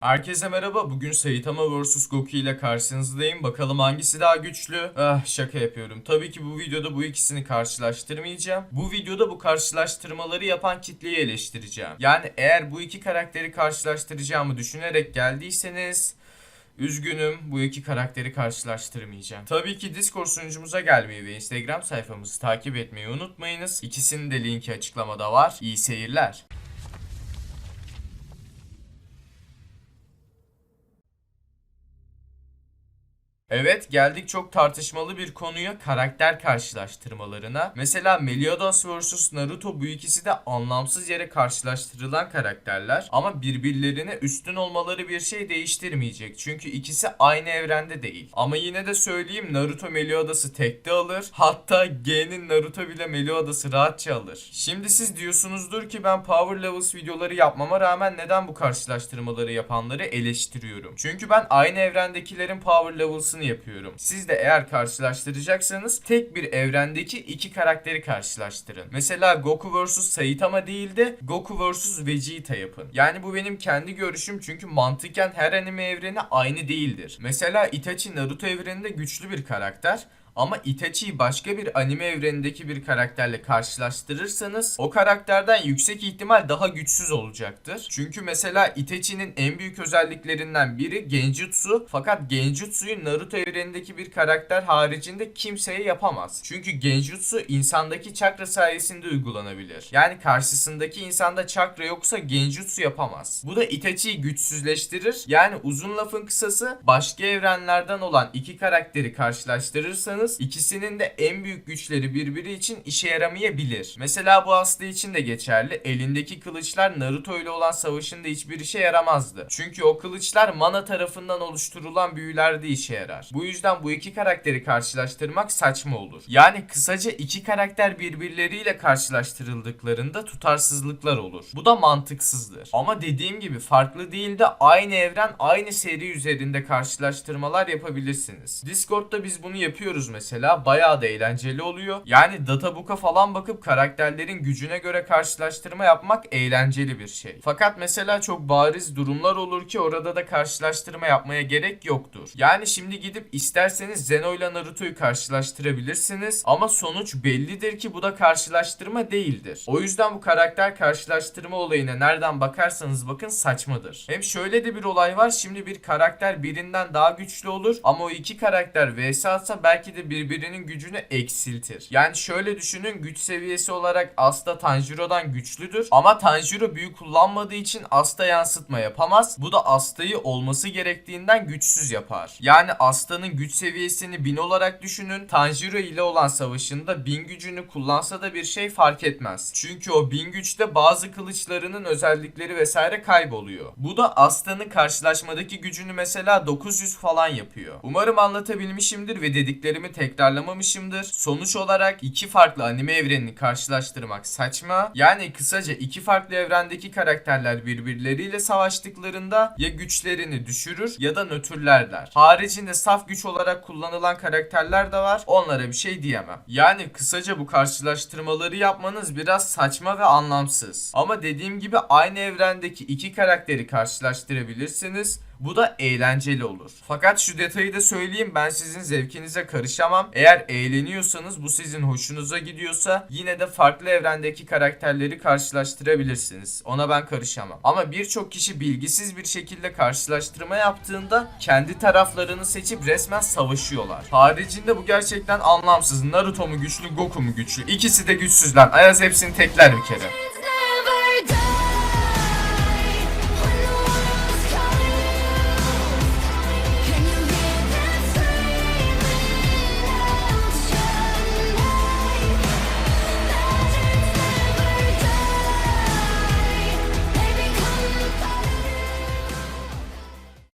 Herkese merhaba. Bugün Saitama vs Goku ile karşınızdayım. Bakalım hangisi daha güçlü? Ah şaka yapıyorum. Tabii ki bu videoda bu ikisini karşılaştırmayacağım. Bu videoda bu karşılaştırmaları yapan kitleyi eleştireceğim. Yani eğer bu iki karakteri karşılaştıracağımı düşünerek geldiyseniz Üzgünüm bu iki karakteri karşılaştırmayacağım. Tabii ki Discord sunucumuza gelmeyi ve Instagram sayfamızı takip etmeyi unutmayınız. İkisinin de linki açıklamada var. İyi seyirler. Evet geldik çok tartışmalı bir konuya karakter karşılaştırmalarına. Mesela Meliodas vs Naruto bu ikisi de anlamsız yere karşılaştırılan karakterler ama birbirlerine üstün olmaları bir şey değiştirmeyecek. Çünkü ikisi aynı evrende değil. Ama yine de söyleyeyim Naruto Meliodas'ı tekte alır. Hatta G'nin Naruto bile Meliodas'ı rahatça alır. Şimdi siz diyorsunuzdur ki ben Power Levels videoları yapmama rağmen neden bu karşılaştırmaları yapanları eleştiriyorum. Çünkü ben aynı evrendekilerin Power Levels'ını yapıyorum. Siz de eğer karşılaştıracaksanız tek bir evrendeki iki karakteri karşılaştırın. Mesela Goku vs Saitama değil de Goku vs Vegeta yapın. Yani bu benim kendi görüşüm çünkü mantıken her anime evreni aynı değildir. Mesela Itachi Naruto evreninde güçlü bir karakter ama Itachi'yi başka bir anime evrenindeki bir karakterle karşılaştırırsanız o karakterden yüksek ihtimal daha güçsüz olacaktır. Çünkü mesela Itachi'nin en büyük özelliklerinden biri Genjutsu fakat Genjutsu'yu Naruto evrenindeki bir karakter haricinde kimseye yapamaz. Çünkü Genjutsu insandaki çakra sayesinde uygulanabilir. Yani karşısındaki insanda çakra yoksa Genjutsu yapamaz. Bu da Itachi'yi güçsüzleştirir. Yani uzun lafın kısası başka evrenlerden olan iki karakteri karşılaştırırsanız ikisinin de en büyük güçleri birbiri için işe yaramayabilir. Mesela bu Aslı için de geçerli. Elindeki kılıçlar Naruto ile olan savaşında hiçbir işe yaramazdı. Çünkü o kılıçlar mana tarafından oluşturulan büyülerde işe yarar. Bu yüzden bu iki karakteri karşılaştırmak saçma olur. Yani kısaca iki karakter birbirleriyle karşılaştırıldıklarında tutarsızlıklar olur. Bu da mantıksızdır. Ama dediğim gibi farklı değil de aynı evren aynı seri üzerinde karşılaştırmalar yapabilirsiniz. Discord'da biz bunu yapıyoruz. Bayağı da eğlenceli oluyor. Yani databook'a falan bakıp karakterlerin gücüne göre karşılaştırma yapmak eğlenceli bir şey. Fakat mesela çok bariz durumlar olur ki orada da karşılaştırma yapmaya gerek yoktur. Yani şimdi gidip isterseniz Zeno ile Naruto'yu karşılaştırabilirsiniz ama sonuç bellidir ki bu da karşılaştırma değildir. O yüzden bu karakter karşılaştırma olayına nereden bakarsanız bakın saçmadır. Hem şöyle de bir olay var. Şimdi bir karakter birinden daha güçlü olur ama o iki karakter vs atsa belki de birbirinin gücünü eksiltir. Yani şöyle düşünün güç seviyesi olarak Asta Tanjiro'dan güçlüdür ama Tanjiro büyü kullanmadığı için Asta yansıtma yapamaz. Bu da Asta'yı olması gerektiğinden güçsüz yapar. Yani Asta'nın güç seviyesini 1000 olarak düşünün. Tanjiro ile olan savaşında 1000 gücünü kullansa da bir şey fark etmez. Çünkü o 1000 güçte bazı kılıçlarının özellikleri vesaire kayboluyor. Bu da Asta'nın karşılaşmadaki gücünü mesela 900 falan yapıyor. Umarım anlatabilmişimdir ve dediklerimi tekrarlamamışımdır. Sonuç olarak iki farklı anime evrenini karşılaştırmak saçma. Yani kısaca iki farklı evrendeki karakterler birbirleriyle savaştıklarında ya güçlerini düşürür ya da nötrlerler. Haricinde saf güç olarak kullanılan karakterler de var. Onlara bir şey diyemem. Yani kısaca bu karşılaştırmaları yapmanız biraz saçma ve anlamsız. Ama dediğim gibi aynı evrendeki iki karakteri karşılaştırabilirsiniz. Bu da eğlenceli olur. Fakat şu detayı da söyleyeyim ben sizin zevkinize karışamam. Eğer eğleniyorsanız bu sizin hoşunuza gidiyorsa yine de farklı evrendeki karakterleri karşılaştırabilirsiniz. Ona ben karışamam. Ama birçok kişi bilgisiz bir şekilde karşılaştırma yaptığında kendi taraflarını seçip resmen savaşıyorlar. Haricinde bu gerçekten anlamsız. Naruto mu güçlü, Goku mu güçlü? İkisi de güçsüz lan. Ayaz hepsini tekler bir kere.